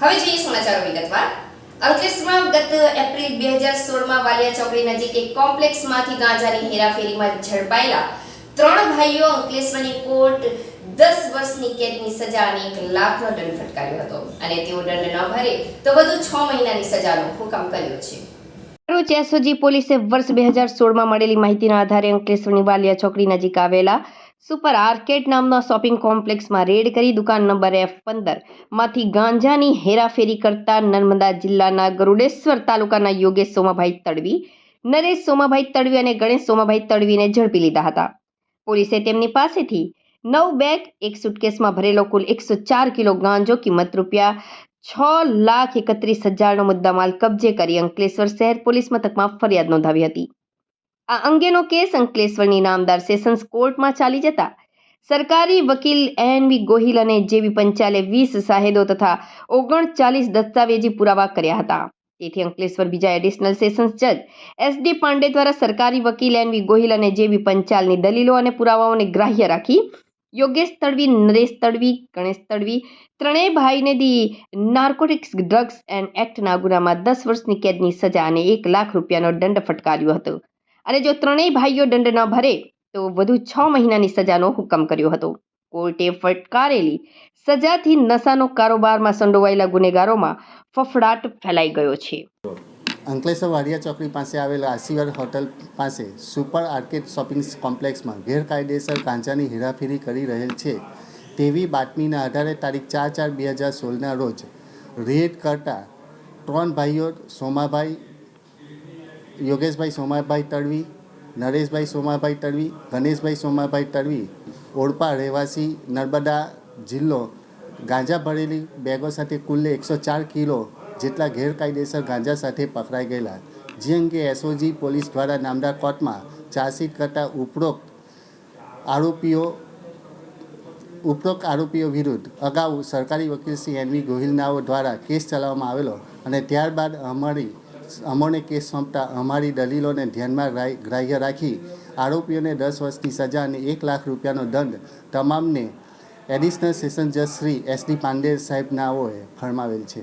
હવે જોઈએ સમાચારો વિગતવાર. અંકલેશ્વરમાં ગત એપ્રિલ બે હજાર સોળમાં વાલિયા ચોકડી નજીક એક કોમ્પ્લેક્સમાંથી ગાંજાની હેરાફેરીમાં ઝડપાયેલા ત્રણ ભાઈઓ અંકલેશ્વરની કોર્ટ દસ વર્ષની કેદની સજા અને એક લાખનો દંડ ફટકાર્યો હતો. અને તેઓ દંડ ન ભરે તો વધુ છ મહિનાની સજાનો હુકમ કર્યો છે. ભરૂચ એસઓજી પોલીસે વર્ષ બે હજાર સોળમાં મળેલી માહિતીના આધારે અંકલેશ્વરની વાલિયા ચોકડી નજીક આવેલા સુપર આર્કેડ નામના શોપિંગ કોમ્પ્લેક્સમાં રેડ કરી દુકાન નંબર એફ પંદરમાંથી ગાંજાની હેરાફેરી કરતા નર્મદા જિલ્લાના ગરુડેશ્વર તાલુકાના યોગેશ સોમાભાઈ તડવી, નરેશ સોમાભાઈ તડવી અને ગણેશ સોમાભાઈ તડવીને ઝડપી લીધા હતા. પોલીસે તેમની પાસેથી નવ બેગ, એક સુટકેસમાં ભરેલો કુલ એકસો ચાર કિલો ગાંજો, કિંમત રૂપિયા છ લાખ એકત્રીસ હજારનો મુદ્દામાલ કબજે કરી અંકલેશ્વર શહેર પોલીસ મથકમાં ફરિયાદ નોંધાવી હતી. આ અંગેનો કેસ અંકલેશ્વરની નામદાર સેશન્સ કોર્ટમાં ચાલી જતા. સરકારી વકીલ એન વી ગોહિલ અને જેવી પંચાલે વીસ સાહેદો તથા ઓગણચાલીસ દસ્તાવેજી પુરાવા કર્યા હતા. તેથી અંકલેશ્વર બીજા એડિશનલ સેશન્સ જજ એસ ડી પાંડે દ્વારા સરકારી વકીલ એન વી ગોહિલ અને જેવી પંચાલની દલીલો અને પુરાવાઓને ગ્રાહ્ય રાખી યોગેશ તડવી, નરેશ તડવી, ગણેશ તડવી, ત્રણેય ભાઈને દી નાર્કોટિક્સ ડ્રગ્સ એન્ડ એક્ટના ગુનામાં દસ વર્ષની કેદની સજા અને એક લાખ રૂપિયાનો દંડ ફટકાર્યો હતો. અને જો ત્રણેય ભાઈઓ દંડ ન ભરે, તો વધુ છ મહિનાની સજાનો હુકમ કર્યો હતો. કોર્ટે ફટકારેલી સજાથી નશાનો કારોબારમાં સંડોવાયેલા ગુનેગારોમાં ફફડાટ ફેલાઈ ગયો છે. અંકલેશ્વર વાડિયા ચોકડી પાસે આવેલા આશીર્વાદ હોટલ પાસે સુપર આર્કેડ શોપિંગ કોમ્પ્લેક્સમાં ગેરકાયદેસર ગાંજાની હેરાફેરી કરી રહેલ છે. તેવી બાતમીના આધારે તારીખ ચાર ચાર બે હજાર સોળના રોજ રેડ કરતા ત્રણ ભાઈઓ સોમાભાઈ યોગેશભાઈ સોમાભાઈ તડવી, નરેશભાઈ સોમાભાઈ તડવી, ગણેશભાઈ સોમાભાઈ તડવી ઓળપા રહેવાસી નર્મદા જિલ્લો, ગાંજા ભરેલી બેગો સાથે કુલ્લે એકસો ચાર કિલો જેટલા ગેરકાયદેસર ગાંજા સાથે પકડાઈ ગયેલા. જે અંગે એસઓજી પોલીસ દ્વારા નામદાર કોર્ટમાં ચાર્જશીટ કરતા ઉપરોક્ત આરોપીઓ ઉપરોક્ત આરોપીઓ વિરુદ્ધ અગાઉ સરકારી વકીલ શ્રી એનવી ગોહિલનાઓ દ્વારા કેસ ચલાવવામાં આવેલો અને ત્યારબાદ અમારી અમોને કેસ સોંપતા અમારી દલીલોને ધ્યાનમાં ગ્રાહ્ય રાખી આરોપીઓને દસ વર્ષની સજા અને એક લાખ રૂપિયાનો દંડ તમામને એડિશનલ સેશન જજ શ્રી એસ ડી પાંડે સાહેબનાઓએ ફરમાવેલ છે.